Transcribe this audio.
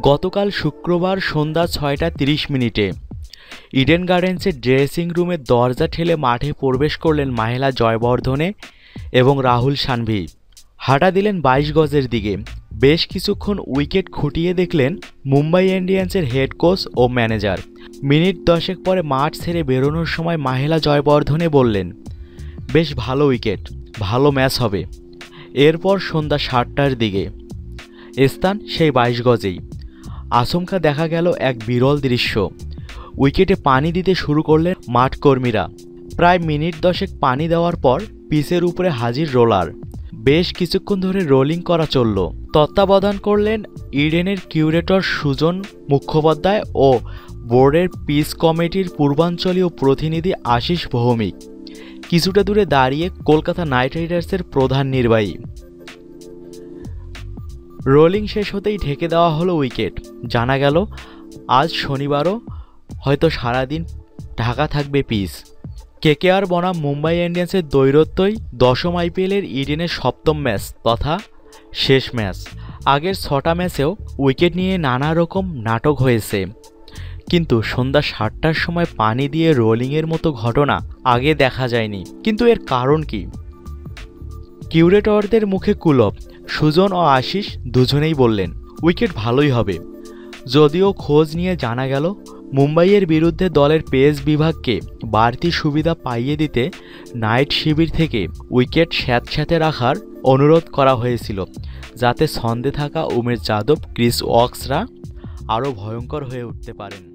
গতকাল শুক্রবার সন্ধ্যা ছয়টা তিরিশ মিনিটে। ইডেন গার্ডেন্সের ড্রেসিং রুমের দরজা ঠেলে মাঠে প্রবেশ করলেন মাহেলা জয়বর্ধনে এবং রাহুল সানভি। হাঁটা দিলেন বাইশ গজের দিকে। বেশ কিছুক্ষণ উইকেট খুঁটিয়ে দেখলেন মুম্বাই ইন্ডিয়ান্সের হেড কোচ ও ম্যানেজার। মিনিট দশেক পরে মাঠ ছেড়ে বেরোনোর সময় মাহেলা জয়বর্ধনে বললেন, বেশ ভালো উইকেট, ভালো ম্যাচ হবে। এরপর সন্ধ্যা সাতটার দিকে। স্থান সেই বাইশ গজেই। আচমকা দেখা গেল এক বিরল দৃশ্য। উইকেটে পানি দিতে শুরু করলেন মাঠকর্মীরা প্রায় মিনিট দশেক পানি দেওয়ার পর পিচের উপরে হাজির রোলার। বেশ কিছুক্ষণ ধরে রোলিং করা চলল। তত্ত্বাবধান করলেন ইডেনের কিউরেটর সুজন মুখোপাধ্যায় ও বোর্ডের পিচ কমিটির পূর্বাঞ্চলীয় প্রতিনিধি আশিস ভৌমিক। কিছুটা দূরে দাঁড়িয়ে কলকাতা নাইট রাইডার্সের প্রধান নির্বাহী। রোলিং শেষ হতেই ঢেকে দেওয়া হলো উইকেট। জানা গেল, আজ শনিবারও হয়তো সারাদিন ঢাকা থাকবে পিচ। কেকেআর বনাম মুম্বাই ইন্ডিয়ান্সের দৈরত্যই দশম আইপিএলের ইডেনের সপ্তম ম্যাচ তথা শেষ ম্যাচ। আগের ছটা ম্যাচেও উইকেট নিয়ে নানা রকম নাটক হয়েছে। কিন্তু সন্ধ্যা সাতটার সময় পানি দিয়ে রোলিংয়ের মতো ঘটনা আগে দেখা যায়নি। কিন্তু এর কারণ কি? কিউরেটরদের মুখে কুলপ সুজন ও আশিস দুজনেই বললেন, উইকেট ভালোই হবে। যদিও খোঁজ নিয়ে জানা গেল, মুম্বাইয়ের বিরুদ্ধে দলের পেস বিভাগকে বাড়তি সুবিধা পাইয়ে দিতে নাইট শিবির থেকে উইকেট স্যাঁতস্যাঁতে রাখার অনুরোধ করা হয়েছিল, যাতে ছন্দে থাকা উমেশ যাদব, ক্রিস ওয়াক্সরা আরও ভয়ঙ্কর হয়ে উঠতে পারেন।